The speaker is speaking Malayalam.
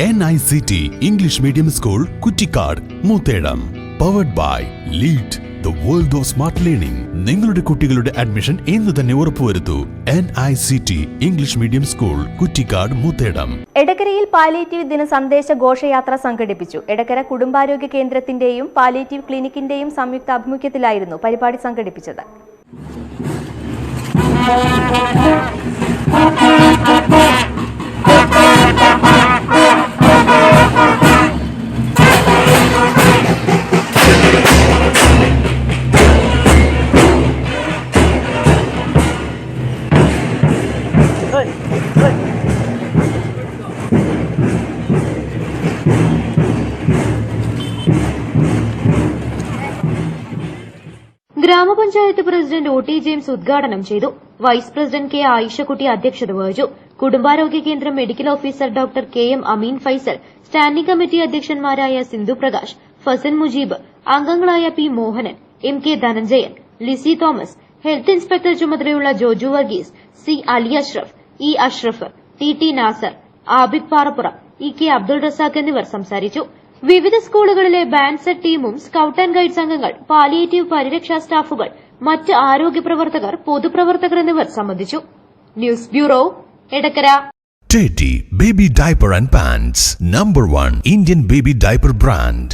N I C T English medium school Kuttikkad Moothedam powered by lead the world of smart learning നിങ്ങളുടെ കുട്ടികളുടെ അഡ്മിഷൻ ഇന്ന് തന്നെ ഉറപ്പുവരുത്തൂ N I C T English medium school Kuttikkad Moothedam എടക്കരയിൽ palliative ദിന സന്ദേശ ഘോഷയാത്ര സംഘടിപ്പിച്ചു. എടക്കര കുടുംബാരോഗ്യ കേന്ദ്രത്തിന്റെയും പാലിയേറ്റീവ് ക്ലിനിക്കിന്റെയും സംയുക്ത ആഭിമുഖ്യത്തിലായിരുന്നു പരിപാടി സംഘടിപ്പിച്ചത്. ഗ്രാമപഞ്ചായത്ത് പ്രസിഡന്റ് ഒ ടി ജെയിംസ് ഉദ്ഘാടനം ചെയ്തു. വൈസ് പ്രസിഡന്റ് കെ ആയിഷക്കുട്ടി അധ്യക്ഷത വഹിച്ചു. കുടുംബാരോഗ്യ കേന്ദ്രം medical officer doctor K M Ameen Faisal standing committee അധ്യക്ഷന്മാരായ Sindhu Prakash Fasan Mujeeb അംഗങ്ങളായ P Mohanan M K Dhananjayan Lissy Thomas health inspector ചുമതലയുള്ള Joju Varghese C Ali Ashraf E Ashraf T T Nasar Abid Parappuram E K Abdul Razak എന്നിവർ സംസാരിച്ചു. വിവിധ സ്കൂളുകളിലെ ബാൻഡ് ടീമും സ്കൌട്ട് ആൻഡ് ഗൈഡ്സ് അംഗങ്ങൾ പാലിയേറ്റീവ് പരിരക്ഷാ സ്റ്റാഫുകൾ മറ്റ് ആരോഗ്യ പ്രവർത്തകർ പൊതുപ്രവർത്തകർ എന്നിവർ സംബന്ധിച്ചു. News bureau Edakkara. Teddy baby Diaper and pants number 1 Indian baby Diaper Brand.